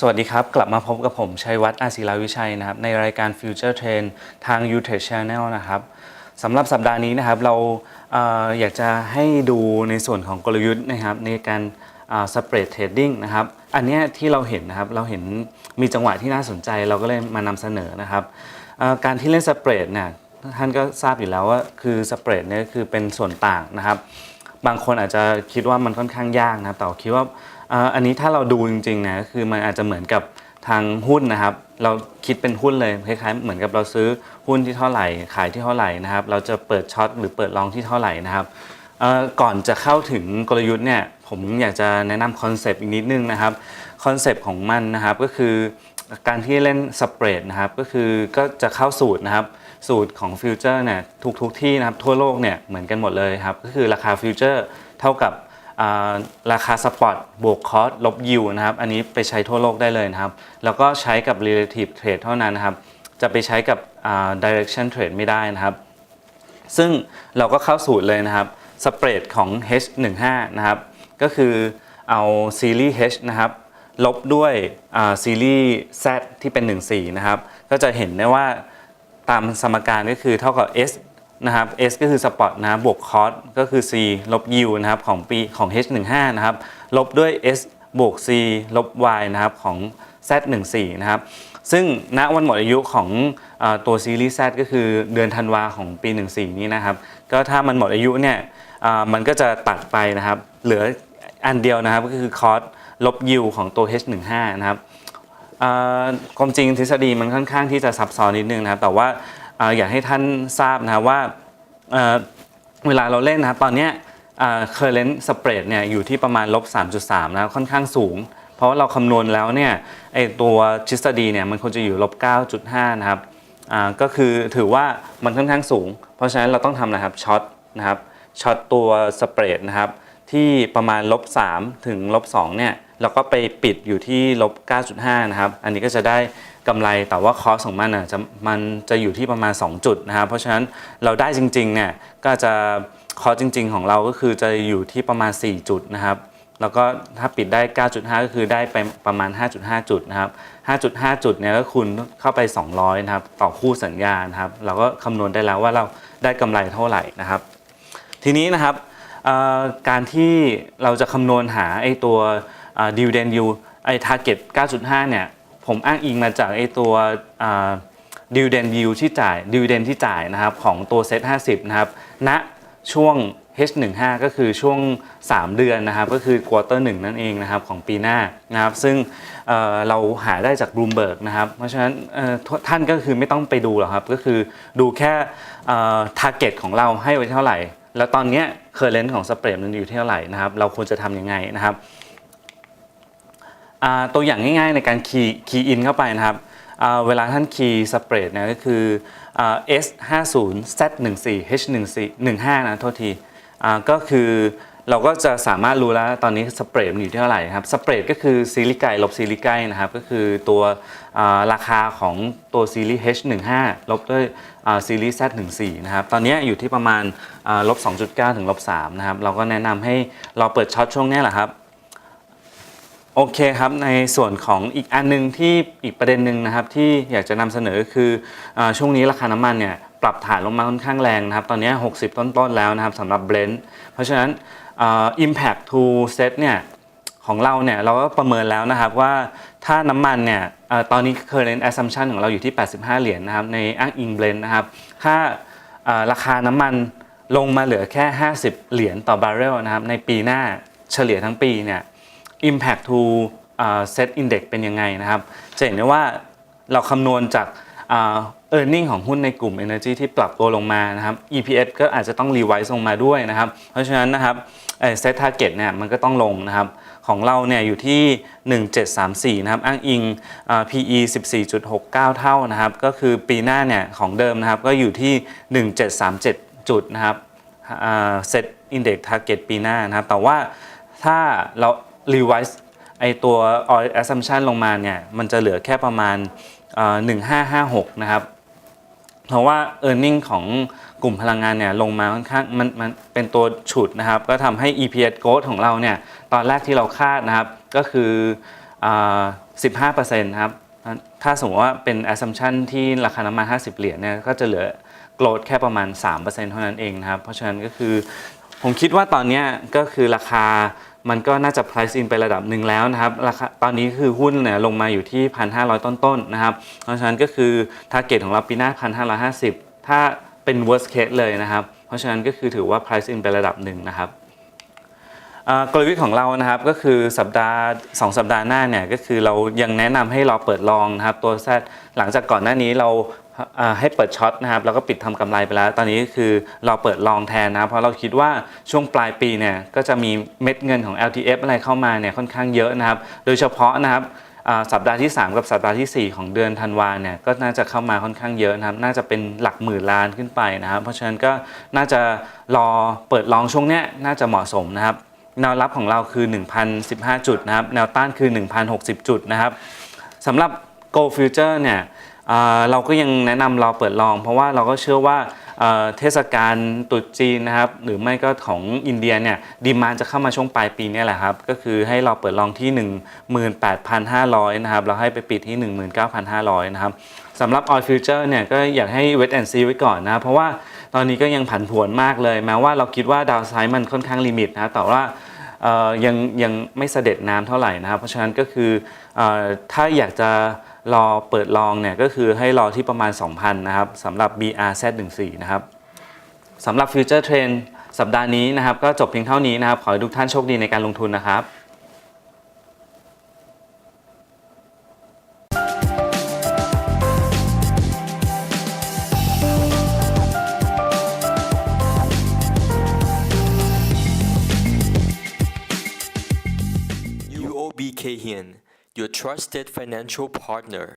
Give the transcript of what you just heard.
สวัสดีครับ กลับมาพบกับผมชัยวัฒน์อาศิลาวิชัยนะครับ ในรายการ Future Trend ทาง u t e Channel นะครับสำหรับสัปดาห์นี้นะครับเราเอออยากจะให้ดูในส่วนของกลยุทธ์นะครับในการสเปรดเทรดดิ้งนะครับอันนี้ที่เราเห็นนะครับเราเห็นมีจังหวะที่น่าสนใจเราก็เลยมานำเสนอนะครับการที่เล่นสเปรดเนี่ยท่านก็ทราบอยู่แล้วว่าคือสเปรดเนี่ยคือเป็นส่วนต่างนะครับ บางคนอาจจะคิดว่ามันค่อนข้างยากนะครับแต่คิดว่า อันนี้ถ้าเราดูจริงๆนะคือมันอาจจะเหมือนกับทางหุ้นนะครับ เราคิดเป็นหุ้นเลยคล้ายๆเหมือนกับเราซื้อหุ้นที่เท่าไหร่ ขายที่เท่าไหร่นะครับ เราจะเปิดช็อตหรือเปิดลองที่เท่าไหร่นะครับก่อนจะเข้าถึงกลยุทธ์เนี่ยผมอยากจะแนะนำคอนเซปต์อีกนิดนึงนะครับคอนเซปต์ของมันนะครับก็คือการที่เล่นสเปรดนะครับก็คือก็จะเข้าสูตรนะครับสูตรของฟิวเจอร์เนี่ยทุกทุกที่นะครับทั่วโลกเนี่ยเหมือนกันหมดเลยครับก็คือราคาฟิวเจอร์เท่ากับ ราคาสปอตบวกคอสลบยิวนะครับ อันนี้ไปใช้ทั่วโลกได้เลยนะครับ แล้วก็ใช้กับ relative trade เท่านั้นนะครับ จะไปใช้กับ direction trade ไม่ได้นะครับ ซึ่งเราก็เข้าสูตรเลยนะครับสเปรดของ H15 นะครับ ก็คือเอาซีรีส์ H นะครับลบด้วยซีรีส์ Z ที่เป็น 14 นะครับ ก็จะเห็นได้ว่าตามสมการก็คือเท่ากับ S นะครับ S ก็คือสปอตนะครับบวกคอสก็คือ C ลบ U นะครับของปีของ H15 นะครับลบด้วย S บวก C ลบ Y นะครับของ Z14 นะครับซึ่งณวันหมดอายุของอตัวซีรีส์ Z ก็คือเดือนธันวาของปี 14 นี้นะครับ ก็ถ้ามันหมดอายุเนี่ยมันก็จะตัดไปนะครับ เหลืออันเดียวนะครับก็คือคอสลบยิวของตัว H15 นะครับความจริงทฤษฎีมันค่อนข้างที่จะซับซ้อนนิดนึงนะครับ แต่ว่า อยากให้ท่านทราบนะว่าเเวลาเราเล่นนะครับตอนนี้เคอร์เรนต์สเปรดเนี่ยอยู่ที่ประมาณลบ3.3นะค่อนข้างสูง เพราะว่าเราคำนวณแล้วเนี่ยไอตัวทฤษฎีเนี่ยมันควรจะอยู่ลบ9.5นะครับก็คือถือว่ามันค่อนข้างสูง เพราะฉะนั้นเราต้องทำนะครับช็อตนะครับช็อตตัวสเปรดนะครับที่ประมาณลบ3ถึงลบ2เนี่ย เราก็ไปปิดอยู่ที่ลบ 9.5 นะครับ อันนี้ก็จะได้กำไรแต่ว่าคอสของมันอะจะมันจะอยู่ที่ประมาณ 2 จุดนะครับ เพราะฉะนั้นเราได้จริงๆเนี่ยก็จะคอสจริง ๆ ของเราก็คือจะอยู่ที่ประมาณ 4 จุดนะครับ แล้วก็ถ้าปิดได้ 9.5 ก็คือได้ไปประมาณ 5.5 จุดนะครับ 5.5 จุดเนี่ยก็คูณเข้าไป 200 นะครับ ต่อคู่สัญญานะครับ เราก็คำนวณได้แล้วว่าเราได้กำไรเท่าไหร่นะครับ ทีนี้นะครับการที่เราจะคำนวณหาไอ้ตัว เอ่อ dividend yield ไอ้ target 9.5 เนี่ย ผมอ้างอิงมาจากไอ้ตัวเอ่อ dividend yield ที่จ่าย dividend ที่จ่ายนะครับของตัว set 50 นะครับณช่วง H15 ก็คือช่วง 3 เดือนนะครับ ก็คือ quarter 1นั่นเองนะครับของปีหน้านะครับ ซึ่งเเราหาได้จาก Bloomberg นะครับ เพราะฉะนั้นท่านก็คือไม่ต้องไปดูหรอกครับ ก็คือดูแค่เอ่อ target ของเราให้ไว้เท่าไหร่ แล้วตอนนี้ย current ของสเปรดมันอยู่เท่าไหร่นะครับ เราควรจะทำยังไงนะครับ ตัวอย่างง่ายๆในการคีย์คีย์อินเข้าไปนะครับเวลาท่านคีย์สเปรดเนี่ยก็คืออ่า S50 Z14 H14 15นะโทษทีก็คือเราก็จะสามารถรู้แล้วตอนนี้สเปรดมันอยู่ที่เท่าไหร่ครับสเปรดก็คือซีรีส์ไกลลบซีรีส์ใกล้นะครับก็คือตัวราคาของตัวซีรีส์ H15 ลบด้วยซีรีส์ Z14 นะครับตอนนี้อยู่ที่ประมาณอ่าลบ2.9 ถึงลบ3นะครับเราก็แนะนำให้เราเปิดช็อตช่วงนี้แหละครับ โอเคครับในส่วนของอีกอันหนึงที่อีกประเด็นหนึ่งนะครับที่อยากจะนำเสนอคืออช่วงนี้ราคาน้ำมันเนี่ยปรับฐานลงมาค่อนข้างแรงนะครับ ตอนนี้ 60 ต้นๆแล้วนะครับสำหรับ Blend เพราะฉะนั้นอ่า impact to set เนี่ยของเราเนี่ยเราก็ประเมินแล้วนะครับว่าถ้าน้ำมันเนี่ยอตอนนี้ current assumption ของเราอยู่ที่ 85 เหรียญนะครับในอ้างอิง Blend นะครับถ้าอ่าราคาน้ำมันลงมาเหลือแค่ 50 เหรียญต่อบาร์เรลนะครับในปีหน้าเฉลี่ยทั้งปีเนี่ย impact to set index เป็นยังไงนะครับ จะเห็นได้ว่าเราคำนวณจากอ่า earning ของหุ้นในกลุ่ม energy ที่ปรับตัวลงมานะครับ EPS ก็อาจจะต้อง revise ลงมาด้วยนะครับ เพราะฉะนั้นนะครับเอ่อ set target เนี่ยมันก็ต้องลงนะครับ ของเราเนี่ยอยู่ที่ 1734 นะครับ อ้างอิง PE 14.69 เท่านะครับ ก็คือปีหน้าเนี่ยของเดิมนะครับก็อยู่ที่ 1737 จุดนะครับเซตอินเด็กซ์ทาร์เก็ตปีหน้านะครับ แต่ว่าถ้าเรา revise ไอตัว oil assumption ลงมาเนี่ยมันจะเหลือแค่ประมาณเอ่อ1556 นะครับ เพราะว่า e a r n i n g ของกลุ่มพลังงานเนี่ยลงมาค่อนข้างมันมันเป็นตัวฉุดนะครับ ก็ทำให้ EPS growth ของเราเนี่ยตอนแรกที่เราคาดนะครับก็คืออ่า15%ครับถ้าสมมติว่าเป็น assumption ที่ราคาน้ำมัน 50 เหรียญเนี่ยก็จะเหลือ growth แค่ประมาณ 3%เท่านั้นเองนะครับ เพราะฉะนั้นก็คือผมคิดว่าตอนนี้ก็คือราคา มันก็น่าจะ price in ไประดับหนึ่งแล้วนะครับราคาตอนนี้คือหุ้นเนี่ยลงมาอยู่ที่ 1,500 ต้นๆนะครับ เพราะฉะนั้นก็คือ target ของเราปีหน้า 1,550 ถ้าเป็น worst case เลยนะครับ เพราะฉะนั้นก็คือถือว่า price in ไประดับหนึ่งนะครับกลยุทธ์ของเรานะครับก็คือสัปดาห์ 2 สัปดาห์หน้าเนี่ยก็คือเรายังแนะนำให้เราเปิดลองนะครับตัว Z หลังจากก่อนหน้านี้เรา ให้เปิดช็อตนะครับแล้วก็ปิดทำกำไรไปแล้ว ตอนนี้ก็คือเราเปิดลองแทนนะเพราะเราคิดว่าช่วงปลายปีเนี่ยก็จะมีเม็ดเงินของ LTF อะไรเข้ามาเนี่ยค่อนข้างเยอะนะครับ โดยเฉพาะนะครับสัปดาห์ที่ 3 กับสัปดาห์ทีสี่ 4 ของเดือนธันวาเนี่ยก็น่าจะเข้ามาค่อนข้างเยอะนะครับ น่าจะเป็นหลักหมื่นล้านขึ้นไปนะครับ เพราะฉะนั้นก็น่าจะรอเปิดลองช่วงเนี้ยน่าจะเหมาะสมนะครับแนวรับของเราคือ 1,015 จุดนะครับ แนวต้านคือ 1,060 จุดนะครับสำหรับ Go Future เนี่ย เราก็ยังแนะนำเราเปิดลอง เพราะว่าเราก็เชื่อว่าเทศกาลตรุษจีนนะครับ หรือไม่ก็ของอินเดียเนี่ยดีมานจะเข้ามาช่วงปลายปีนี่แหละครับ ก็คือให้เราเปิดลองที่ 18,500 นะครับ เราให้ไปปิดที่ 19,500 นะครับสำหรับ Oil Future เนี่ยก็อยากให้ wait and see ไว้ก่อนนะ เพราะว่าตอนนี้ก็ยังผันผวนมากเลย แม้ว่าเราคิดว่าดาวไซด์มันค่อนข้างลิมิตนะแต่ว่ายังยังไม่เสด็จน้ำเท่าไหร่นะครับ เพราะฉะนั้นก็คืออถ้าอยากจะ รอเปิดลองเนี่ยก็คือให้รอที่ประมาณ 2,000 นะครับสำหรับ BRZ14 นะครับสำหรับ Future Trend สัปดาห์นี้นะครับ ก็จบเพียงเท่านี้นะครับ ขอให้ทุกท่านโชคดีในการลงทุนนะครับ UOB Kay Hian, your trusted financial partner.